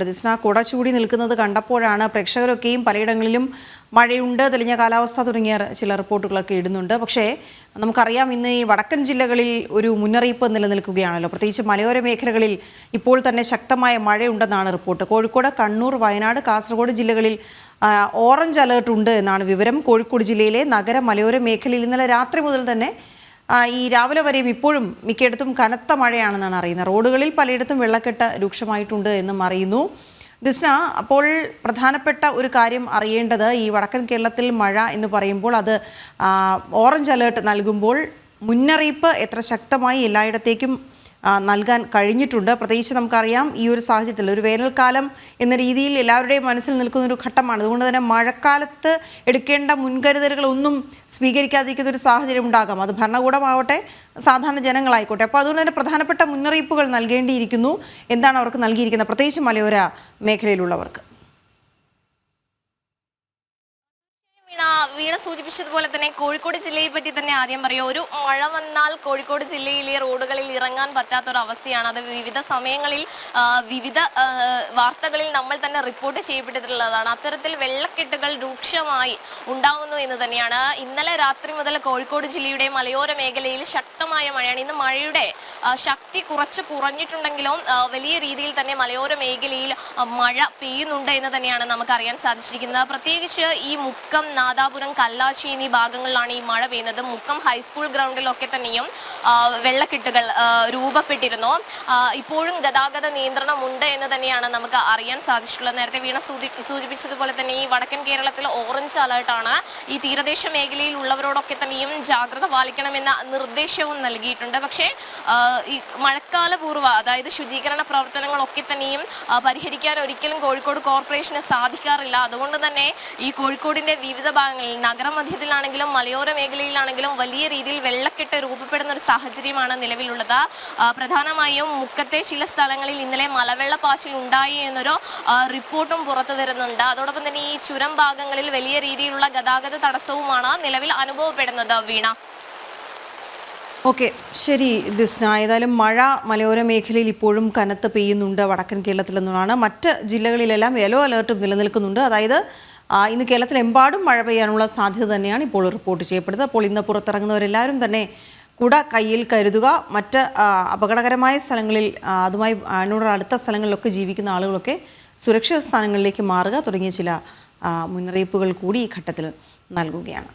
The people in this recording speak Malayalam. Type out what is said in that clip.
പ്രതിസ്ന കുട ചൂടി നിൽക്കുന്നത് കണ്ടപ്പോഴാണ് പ്രേക്ഷകരൊക്കെയും പലയിടങ്ങളിലും മഴയുണ്ട് തെളിഞ്ഞ കാലാവസ്ഥ തുടങ്ങിയ ചില റിപ്പോർട്ടുകളൊക്കെ ഇടുന്നുണ്ട്. പക്ഷേ നമുക്കറിയാം ഇന്ന് ഈ വടക്കൻ ജില്ലകളിൽ ഒരു മുന്നറിയിപ്പ് നിലനിൽക്കുകയാണല്ലോ. പ്രത്യേകിച്ച് മലയോര മേഖലകളിൽ ഇപ്പോൾ തന്നെ ശക്തമായ മഴയുണ്ടെന്നാണ് റിപ്പോർട്ട്. കോഴിക്കോട് കണ്ണൂർ വയനാട് കാസർഗോഡ് ജില്ലകളിൽ ഓറഞ്ച് അലേർട്ട് ഉണ്ട് എന്നാണ് വിവരം. കോഴിക്കോട് ജില്ലയിലെ നഗര മലയോര മേഖലയിൽ ഇന്നലെ രാത്രി മുതൽ തന്നെ ഈ രാവിലെ വരെയും ഇപ്പോഴും മിക്കയിടത്തും കനത്ത മഴയാണെന്നാണ് അറിയുന്നത്. റോഡുകളിൽ പലയിടത്തും വെള്ളക്കെട്ട് രൂക്ഷമായിട്ടുണ്ട് എന്നും അറിയുന്നു. ദിസ്ന അപ്പോൾ പ്രധാനപ്പെട്ട ഒരു കാര്യം അറിയേണ്ടത് ഈ വടക്കൻ കേരളത്തിൽ മഴ എന്ന് പറയുമ്പോൾ അത് ഓറഞ്ച് അലേർട്ട് നൽകുമ്പോൾ മുന്നറിയിപ്പ് എത്ര ശക്തമായി എല്ലായിടത്തേക്കും നൽകാൻ കഴിഞ്ഞിട്ടുണ്ട്. പ്രത്യേകിച്ച് നമുക്കറിയാം ഈ ഒരു സാഹചര്യത്തിൽ ഒരു വേനൽക്കാലം എന്ന രീതിയിൽ എല്ലാവരുടെയും മനസ്സിൽ നിൽക്കുന്ന ഒരു ഘട്ടമാണ്. അതുകൊണ്ട് തന്നെ മഴക്കാലത്ത് എടുക്കേണ്ട മുൻകരുതലുകളൊന്നും സ്വീകരിക്കാതിരിക്കുന്ന ഒരു സാഹചര്യം ഉണ്ടാകാം. അത് ഭരണകൂടമാവട്ടെ സാധാരണ ജനങ്ങളായിക്കോട്ടെ. അപ്പോൾ അതുകൊണ്ട് തന്നെ പ്രധാനപ്പെട്ട മുന്നറിയിപ്പുകൾ നൽകേണ്ടിയിരിക്കുന്നു. എന്താണ് അവർക്ക് നൽകിയിരിക്കുന്നത്? പ്രത്യേകിച്ച് മലയോര മേഖലയിലുള്ളവർക്ക്. വീണ സൂചിപ്പിച്ചതുപോലെ തന്നെ കോഴിക്കോട് ജില്ലയെ പറ്റി തന്നെ ആദ്യം പറയും. ഒരു മഴ വന്നാൽ കോഴിക്കോട് ജില്ലയിലെ റോഡുകളിൽ ഇറങ്ങാൻ പറ്റാത്തൊരു അവസ്ഥയാണ് അത് വിവിധ സമയങ്ങളിൽ വിവിധ വാർത്തകളിൽ നമ്മൾ തന്നെ റിപ്പോർട്ട് ചെയ്യപ്പെട്ടിട്ടുള്ളതാണ്. അത്തരത്തിൽ വെള്ളക്കെട്ടുകൾ രൂക്ഷമായി ഉണ്ടാകുന്നു എന്ന് തന്നെയാണ്. ഇന്നലെ രാത്രി മുതൽ കോഴിക്കോട് ജില്ലയുടെ മലയോര മേഖലയിൽ ശക്തമായ മഴയാണ്. ഇന്ന് മഴയുടെ ശക്തി കുറച്ച് കുറഞ്ഞിട്ടുണ്ടെങ്കിലും വലിയ രീതിയിൽ തന്നെ മലയോര മേഖലയിൽ മഴ പെയ്യുന്നുണ്ട് എന്ന് തന്നെയാണ് നമുക്ക് അറിയാൻ സാധിച്ചിരിക്കുന്നത്. പ്രത്യേകിച്ച് ഈ മുക്കം നാദാപുരം കല്ലാശി എന്നീ ഭാഗങ്ങളിലാണ് ഈ മഴ പെയ്യുന്നത്. മുക്കം ഹൈസ്കൂൾ ഗ്രൗണ്ടിലൊക്കെ തന്നെയും വെള്ളക്കെട്ടുകൾ രൂപപ്പെട്ടിരുന്നു. ഇപ്പോഴും ഗതാഗത നിയന്ത്രണം ഉണ്ട് എന്ന് തന്നെയാണ് നമുക്ക് അറിയാൻ സാധിച്ചിട്ടുള്ളത്. നേരത്തെ വീണ സൂചിപ്പിച്ചതുപോലെ തന്നെ ഈ വടക്കൻ കേരളത്തിൽ ഓറഞ്ച് അലേർട്ടാണ് ഈ തീരദേശ മേഖലയിൽ ഉള്ളവരോടൊക്കെ തന്നെയും ജാഗ്രത പാലിക്കണമെന്ന നിർദ്ദേശവും നൽകിയിട്ടുണ്ട്. പക്ഷേ ഈ മഴക്കാലപൂർവ അതായത് ശുചീകരണ പ്രവർത്തനങ്ങളൊക്കെ തന്നെയും പരിഹരിക്കാൻ ഒരിക്കലും കോഴിക്കോട് കോർപ്പറേഷന് സാധിക്കാറില്ല. അതുകൊണ്ട് തന്നെ ഈ കോഴിക്കോടിന്റെ വിവിധ ഭാഗങ്ങളിൽ നഗരമധ്യത്തിലാണെങ്കിലും മലയോര മേഖലയിലാണെങ്കിലും വലിയ രീതിയിൽ വെള്ളക്കെട്ട് രൂപപ്പെടുന്ന ഒരു സാഹചര്യമാണ് നിലവിലുള്ളത്. പ്രധാനമായും മുക്കത്തെ ചില സ്ഥലങ്ങളിൽ ഇന്നലെ മലവെള്ള മലവെള്ളപ്പാച്ചിൽ ഉണ്ടായി എന്നൊരു റിപ്പോർട്ടും പുറത്തു വരുന്നുണ്ട്. അതോടൊപ്പം തന്നെ ഈ ചുരം ഭാഗങ്ങളിൽ വലിയ രീതിയിലുള്ള ഗതാഗത തടസ്സവുമാണ് നിലവിൽ അനുഭവപ്പെടുന്നത് വീണ. ഓക്കെ ശരി ദിസ്ന ഏതായാലും മഴ മലയോര മേഖലയിൽ ഇപ്പോഴും കനത്ത് പെയ്യുന്നുണ്ട് വടക്കൻ കേരളത്തിൽ എന്നുള്ളതാണ് മറ്റ് ജില്ലകളിലെല്ലാം യെല്ലോ അലേർട്ടും നിലനിൽക്കുന്നുണ്ട്. അതായത് ഇന്ന് കേരളത്തിലെമ്പാടും മഴ പെയ്യാനുള്ള സാധ്യത തന്നെയാണ് ഇപ്പോൾ റിപ്പോർട്ട് ചെയ്യപ്പെടുന്നത്. അപ്പോൾ ഇന്ന് പുറത്തിറങ്ങുന്നവരെല്ലാവരും തന്നെ കുട കയ്യിൽ കരുതുക. മറ്റ് അപകടകരമായ സ്ഥലങ്ങളിൽ അതുമായി അതിനോട് അടുത്ത സ്ഥലങ്ങളിലൊക്കെ ജീവിക്കുന്ന ആളുകളൊക്കെ സുരക്ഷിത സ്ഥാനങ്ങളിലേക്ക് മാറുക തുടങ്ങിയ ചില മുന്നറിയിപ്പുകൾ കൂടി ഈ ഘട്ടത്തിൽ നൽകുകയാണ്.